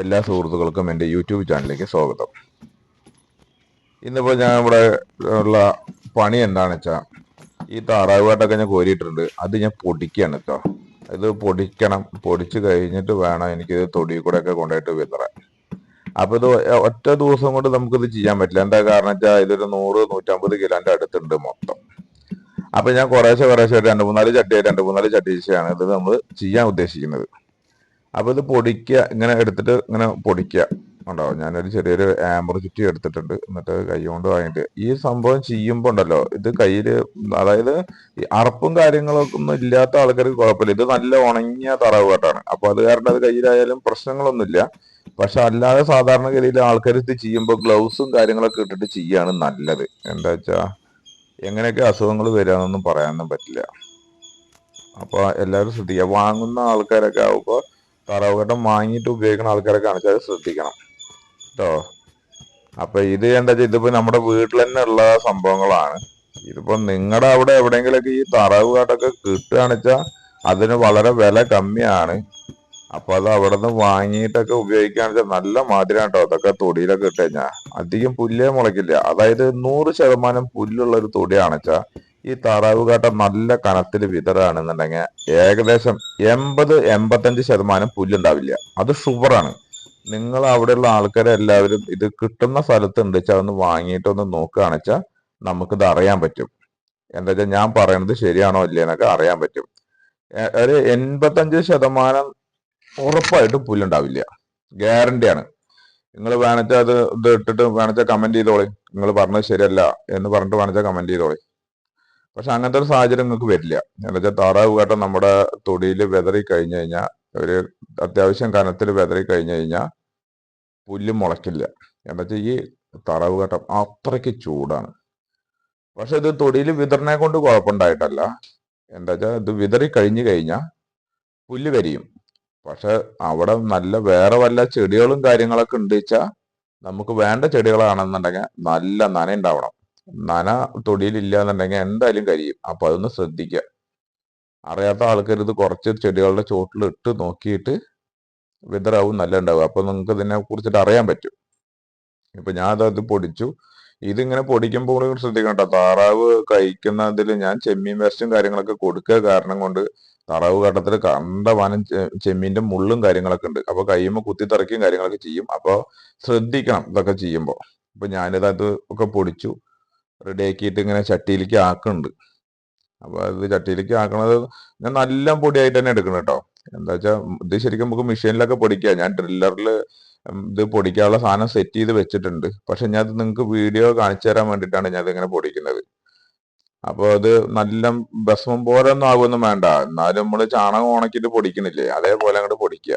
എല്ലാ സുഹൃത്തുക്കൾക്കും എന്റെ യൂട്യൂബ് ചാനലിലേക്ക് സ്വാഗതം. ഇന്നിപ്പോൾ ഞാൻ ഇവിടെ ഉള്ള പണി എന്താണെന്ന് വെച്ചാൽ ഈ താറാവുകാട്ടൊക്കെ ഞാൻ കോരിയിട്ടുണ്ട്. അത് ഞാൻ പൊടിക്കുകയാണ് കേട്ടോ. ഇത് പൊടിക്കണം. പൊടിച്ച് കഴിഞ്ഞിട്ട് വേണം എനിക്കിത് തൊടി കൂടെ ഒക്കെ കൊണ്ടുപോയിട്ട് വിതറാൻ. അപ്പോൾ ഇത് ഒറ്റ ദിവസം കൊണ്ട് നമുക്കിത് ചെയ്യാൻ പറ്റില്ല. എന്താ കാരണം വെച്ചാൽ ഇതൊരു നൂറ് നൂറ്റമ്പത് കിലോന്റെ അടുത്തുണ്ട് മൊത്തം. അപ്പൊ ഞാൻ കുറേശ്ശെ കുറേശ്ശെ രണ്ട് മൂന്നാൽ ചട്ടി രണ്ട് മൂന്നാൽ ചട്ടി വെച്ചാണ് ഇത് നമ്മൾ ചെയ്യാൻ ഉദ്ദേശിക്കുന്നത്. അപ്പൊ ഇത് പൊടിക്കുക ഇങ്ങനെ എടുത്തിട്ട് ഇങ്ങനെ പൊടിക്കുക. ഉണ്ടാവും ഞാനൊരു ചെറിയൊരു ആമ്പർ ചുറ്റി എടുത്തിട്ടുണ്ട്. എന്നിട്ട് കൈ കൊണ്ട് വാങ്ങിയിട്ട്. ഈ സംഭവം ചെയ്യുമ്പോ ഉണ്ടല്ലോ ഇത് കയ്യിൽ അതായത് അറപ്പും കാര്യങ്ങളൊക്കെ ഒന്നും ഇല്ലാത്ത ആൾക്കാർക്ക് കുഴപ്പമില്ല. ഇത് നല്ല ഉണങ്ങിയ തറവ് കേട്ടാണ്. അപ്പൊ അത് കാരണം അത് കയ്യിലായാലും പ്രശ്നങ്ങളൊന്നുമില്ല. പക്ഷെ അല്ലാതെ സാധാരണഗതിയിൽ ആൾക്കാർ ഇത് ചെയ്യുമ്പോൾ ഗ്ലൗസും കാര്യങ്ങളൊക്കെ ഇട്ടിട്ട് ചെയ്യാണ് നല്ലത്. എന്താ വെച്ചാ എങ്ങനെയൊക്കെ അസുഖങ്ങൾ വരാന്നൊന്നും പറയാനൊന്നും പറ്റില്ല. അപ്പൊ എല്ലാവരും ശ്രദ്ധിക്കുക. വാങ്ങുന്ന ആൾക്കാരൊക്കെ ആവുമ്പോ തറവുകട്ടം വാങ്ങിയിട്ട് ഉപയോഗിക്കുന്ന ആൾക്കാരെ കാണിച്ചാൽ ശ്രദ്ധിക്കണം. കേട്ടോ അപ്പൊ ഇത് എന്താ ഇതിപ്പോ നമ്മുടെ വീട്ടിൽ തന്നെ ഉള്ള സംഭവങ്ങളാണ്. ഇതിപ്പോ നിങ്ങളുടെ അവിടെ എവിടെയെങ്കിലൊക്കെ ഈ തറവുകാട്ടൊക്കെ കിട്ടുകയാണെന്ന് വെച്ചാൽ അതിന് വളരെ വില കമ്മിയാണ്. അപ്പൊ അത് അവിടെ നിന്ന് വാങ്ങിയിട്ടൊക്കെ ഉപയോഗിക്കുകയാണെന്ന് വെച്ചാൽ നല്ല മാതിരി കേട്ടോ അതൊക്കെ തൊടിയിലൊക്കെ ഇട്ട് കഴിഞ്ഞാൽ അധികം പുല്ലേ മുളയ്ക്കില്ല. അതായത് നൂറ് ശതമാനം പുല്ലുള്ള ഒരു തൊടിയാണെന്ന് വെച്ചാൽ ഈ താറാവ് കാട്ട നല്ല കനത്തിൽ വിതറാണെന്നുണ്ടെങ്കിൽ ഏകദേശം എൺപത് എൺപത്തഞ്ച് ശതമാനം പുല്ലുണ്ടാവില്ല. അത് ഷുഗറാണ് നിങ്ങൾ അവിടെയുള്ള ആൾക്കാരെ എല്ലാവരും ഇത് കിട്ടുന്ന സ്ഥലത്ത് ഉണ്ട് വെച്ചാൽ ഒന്ന് വാങ്ങിയിട്ടൊന്ന് നോക്കുകയാണെന്ന് വെച്ചാൽ നമുക്കിത് അറിയാൻ പറ്റും. എന്താ വെച്ചാൽ ഞാൻ പറയണത് ശരിയാണോ ഇല്ലേ എന്നൊക്കെ അറിയാൻ പറ്റും. ഒരു എൺപത്തഞ്ച് ശതമാനം ഉറപ്പായിട്ടും പുല്ലുണ്ടാവില്ല. ഗ്യാരണ്ടിയാണ് നിങ്ങൾ വേണച്ചാൽ അത് ഇത് ഇട്ടിട്ട് വേണച്ചാൽ കമന്റ് ചെയ്തോളി. നിങ്ങൾ പറഞ്ഞത് ശരിയല്ല എന്ന് പറഞ്ഞിട്ട് വേണച്ചാൽ കമന്റ് ചെയ്തോളി. പക്ഷെ അങ്ങനത്തെ ഒരു സാഹചര്യം നിങ്ങൾക്ക് വരില്ല. എന്താ വെച്ചാൽ താറാവ് കാട്ടം നമ്മുടെ തൊടിയിൽ വെതറി കഴിഞ്ഞു കഴിഞ്ഞാൽ ഒരു അത്യാവശ്യം കനത്തിൽ വെതറി കഴിഞ്ഞു കഴിഞ്ഞാൽ പുല്ല് മുളയ്ക്കില്ല. എന്താ വെച്ചാൽ ഈ താറാവ് കാട്ടം അത്രയ്ക്ക് ചൂടാണ്. പക്ഷെ ഇത് തൊടിയിൽ വിതറിനെ കൊണ്ട് കുഴപ്പമുണ്ടായിട്ടല്ല. എന്താ വെച്ചാൽ ഇത് വിതറി കഴിഞ്ഞു കഴിഞ്ഞാൽ പുല്ല് കരിയും പക്ഷെ അവിടെ നല്ല വേറെ വല്ല ചെടികളും കാര്യങ്ങളൊക്കെ ഉണ്ട് നമുക്ക് വേണ്ട ചെടികളാണെന്നുണ്ടെങ്കിൽ നല്ല നന ഉണ്ടാവണം നന തൊടിയിലില്ല എന്നുണ്ടെങ്കിൽ എന്തായാലും കരിയും. അപ്പൊ അതൊന്ന് ശ്രദ്ധിക്കുക അറിയാത്ത ആൾക്കാർ ഇത് കുറച്ച് ചെടികളുടെ ചോട്ടിൽ ഇട്ട് നോക്കിയിട്ട് വിതറാവും നല്ല ഉണ്ടാവും അപ്പൊ നിങ്ങൾക്ക് ഇതിനെ കുറിച്ചിട്ട് അറിയാൻ പറ്റും. ഇപ്പൊ ഞാൻ അതത് പൊടിച്ചു. ഇതിങ്ങനെ പൊടിക്കുമ്പോൾ ശ്രദ്ധിക്കണം കേട്ടോ. താറാവ് കഴിക്കുന്നതിൽ ഞാൻ ചെമ്മീൻ വേസ്റ്റും കാര്യങ്ങളൊക്കെ കൊടുക്കുക കാരണം കൊണ്ട് താറാവ് കണ്ട വനം ചെമ്മീന്റെ മുള്ളും കാര്യങ്ങളൊക്കെ ഉണ്ട്. അപ്പൊ കഴിയുമ്പോൾ കുത്തിത്തറക്കുകയും കാര്യങ്ങളൊക്കെ ചെയ്യും. അപ്പൊ ശ്രദ്ധിക്കണം ഇതൊക്കെ ചെയ്യുമ്പോൾ. അപ്പൊ ഞാനിതത് ഒക്കെ പൊടിച്ചു. റെഡി ആക്കിയിട്ട് ഇങ്ങനെ ചട്ടിയിലേക്ക് ആക്കുന്നുണ്ട് അപ്പൊ അത് ചട്ടിയിലേക്ക് ആക്കണത് ഞാൻ നല്ല പൊടിയായിട്ട് തന്നെ എടുക്കണം കേട്ടോ. എന്താ വെച്ചാൽ ഇത് ശരിക്കും നമുക്ക് മെഷീനിലൊക്കെ പൊടിക്കാം. ഞാൻ ഡ്രില്ലറിൽ ഇത് പൊടിക്കാനുള്ള സാധനം സെറ്റ് ചെയ്ത് വെച്ചിട്ടുണ്ട്. പക്ഷെ ഞാൻ അത് നിങ്ങൾക്ക് വീഡിയോ കാണിച്ചു തരാൻ വേണ്ടിയിട്ടാണ് ഞാൻ ഇതിങ്ങനെ പൊടിക്കുന്നത്. അപ്പൊ അത് നല്ല ഭസ്മം പോലെ ഒന്നും ആകുമൊന്നും വേണ്ട. എന്നാലും നമ്മൾ ചാണകം ഉണക്കിയിട്ട് പൊടിക്കണില്ലേ? അതേപോലെ അങ്ങോട്ട് പൊടിക്കുക.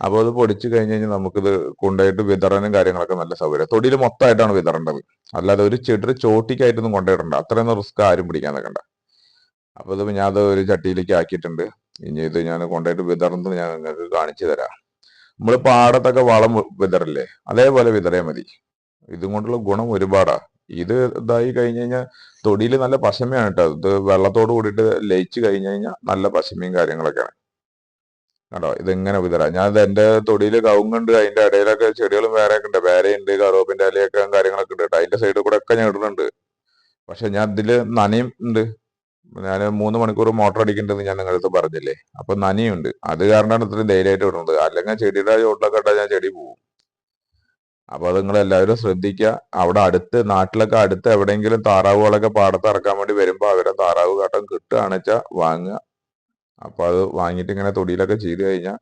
അപ്പൊ അത് പൊടിച്ചു കഴിഞ്ഞ് കഴിഞ്ഞാൽ നമുക്കിത് കൊണ്ടുപോയിട്ട് വിതറാനും കാര്യങ്ങളൊക്കെ നല്ല സൗകര്യം. തൊടിയിൽ മൊത്തമായിട്ടാണ് വിതറേണ്ടത്. അല്ലാതെ ഒരു ചെടി ചോട്ടിക്കായിട്ടൊന്നും കൊണ്ടുപോയിട്ടുണ്ട് അത്രയൊന്നും റിസ്ക് ആരും പിടിക്കാൻ നിൽക്കണ്ട. അപ്പൊ ഇത് ഞാൻ അത് ഒരു ചട്ടിയിലേക്ക് ആക്കിയിട്ടുണ്ട്. ഇനി ഇത് ഞാൻ കൊണ്ടുപോയിട്ട് വിതറുന്നത് ഞാൻ നിങ്ങൾക്ക് കാണിച്ചു തരാം. നമ്മൾ പാടത്തൊക്കെ വളം വിതറില്ലേ? അതേപോലെ വിതറിയാൽ മതി. ഇതും കൊണ്ടുള്ള ഗുണം ഒരുപാടാ. ഇത് ഇതായി കഴിഞ്ഞു കഴിഞ്ഞാൽ തൊടിയിൽ നല്ല പശമയാണ് കേട്ടോ ഇത് വെള്ളത്തോട് കൂടിയിട്ട് ലയിച്ചു കഴിഞ്ഞു കഴിഞ്ഞാൽ നല്ല പശമയും കാര്യങ്ങളൊക്കെയാണ്. കണ്ടോ? ഇതെങ്ങനെ വിതറാ. ഞാൻ എന്റെ തൊടിയിൽ കവുങ്ങുണ്ട്. അതിന്റെ ഇടയിലൊക്കെ ചെടികളും വേറെ ഒക്കെ ഉണ്ട് വേരയുണ്ട് കറുവപ്പിന്റെ ഇലയൊക്കെ കാര്യങ്ങളൊക്കെ ഉണ്ട് കേട്ടോ. അതിന്റെ സൈഡിൽ കൂടെ ഒക്കെ ഞാൻ ഇടുന്നുണ്ട്. പക്ഷെ ഞാൻ ഇതിൽ നനയും ഉണ്ട്. ഞാൻ മൂന്ന് മണിക്കൂർ മോട്ടർ അടിക്കേണ്ടത് ഞാൻ നിങ്ങളടുത്ത് പറഞ്ഞില്ലേ? അപ്പൊ നനിയുണ്ട്. അത് കാരണമാണ് ഇത്രയും ധൈര്യമായിട്ട് ഇടുന്നത്. അല്ലെങ്കിൽ ചെടിയുടെ ചോട്ടിലൊക്കെ ഇട്ടാൽ ഞാൻ ചെടി പോകും അപ്പൊ അത് നിങ്ങൾ എല്ലാവരും ശ്രദ്ധിക്കുക. അവിടെ അടുത്ത് നാട്ടിലൊക്കെ അടുത്ത് എവിടെയെങ്കിലും താറാവുകളൊക്കെ പാടത്ത് ഇറക്കാൻ വേണ്ടി വരുമ്പോൾ അവരെ താറാവ് കാട്ടം കിട്ടുകയാണെച്ചാൽ വാങ്ങുക. അപ്പൊ അത് വാങ്ങിയിട്ട് ഇങ്ങനെ തൊടിയിലൊക്കെ ചെയ്തു കഴിഞ്ഞാൽ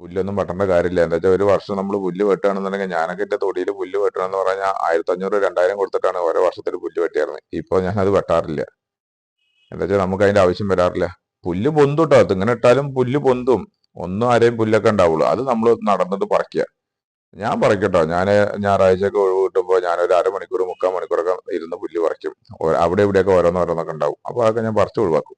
പുല്ലൊന്നും വെട്ടേണ്ട കാര്യമില്ല. എന്താ വെച്ചാൽ ഒരു വർഷം നമ്മൾ പുല്ല് വെട്ടുകയാണെന്നുണ്ടെങ്കിൽ ഞാനൊക്കെ എന്റെ തൊടിയിൽ പുല്ല് വെട്ടണമെന്ന് പറഞ്ഞാൽ ആയിരത്തി അഞ്ഞൂറ് രണ്ടായിരം കൊടുത്തിട്ടാണ് ഓരോ വർഷത്തിൽ പുല്ല് വെട്ടിയായിരുന്നത് ഇപ്പൊ ഞാൻ അത് വെട്ടാറില്ല. എന്താ വെച്ചാൽ നമുക്ക് അതിന്റെ ആവശ്യം വരാറില്ല. പുല്ല് പൊന്തും കേട്ടോ ഇങ്ങനെ ഇട്ടാലും പുല്ല് പൊന്തും. ഒന്നും ആരെയും പുല്ലൊക്കെ ഉണ്ടാവുള്ളൂ. അത് നമ്മൾ നടന്നിട്ട് പറിക്കുക ഞാൻ പറിക്കട്ടോ ഞാൻ ഞായറാഴ്ചയൊക്കെ ഒഴിവ് കിട്ടുമ്പോൾ ഞാൻ ഒരു അരമണിക്കൂർ മുക്കാൽ മണിക്കൂറൊക്കെ ഇരുന്ന് പുല്ല് പറിക്കും. അവിടെ ഇവിടെയൊക്കെ ഓരോന്നോരോന്നൊക്കെ ഉണ്ടാവും. അപ്പൊ അതൊക്കെ ഞാൻ പറിച്ചു ഒഴിവാക്കും.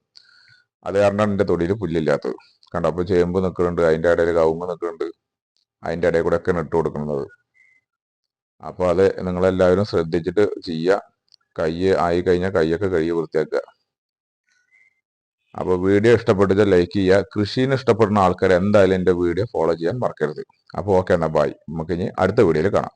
അത് കാരണം എന്റെ തൊടിയിൽ പുല്ലില്ലാത്തത്. കണ്ടോ? അപ്പോൾ ചേമ്പ് നിൽക്കുന്നുണ്ട് അതിന്റെ ഇടയിൽ കവുങ്ങ് നിൽക്കുന്നുണ്ട് അതിന്റെ ഇടയിൽ കൂടെ ഒക്കെ ഇട്ട് കൊടുക്കുന്നത്. അപ്പോൾ അത് നിങ്ങളെല്ലാവരും ശ്രദ്ധിച്ചിട്ട് ചെയ്യുക. കൈ ആയി കഴിഞ്ഞാൽ കൈയൊക്കെ കഴുകി വൃത്തിയാക്കുക. അപ്പോൾ വീഡിയോ ഇഷ്ടപ്പെട്ടിട്ട് ലൈക്ക് ചെയ്യുക. കൃഷിന് ഇഷ്ടപ്പെടുന്ന ആൾക്കാർ എന്തായാലും എന്റെ വീഡിയോ ഫോളോ ചെയ്യാൻ മറക്കരുത്. അപ്പോൾ ഓക്കെ എന്നാ ബായ് നമുക്ക് ഇനി അടുത്ത വീഡിയോയിൽ കാണാം.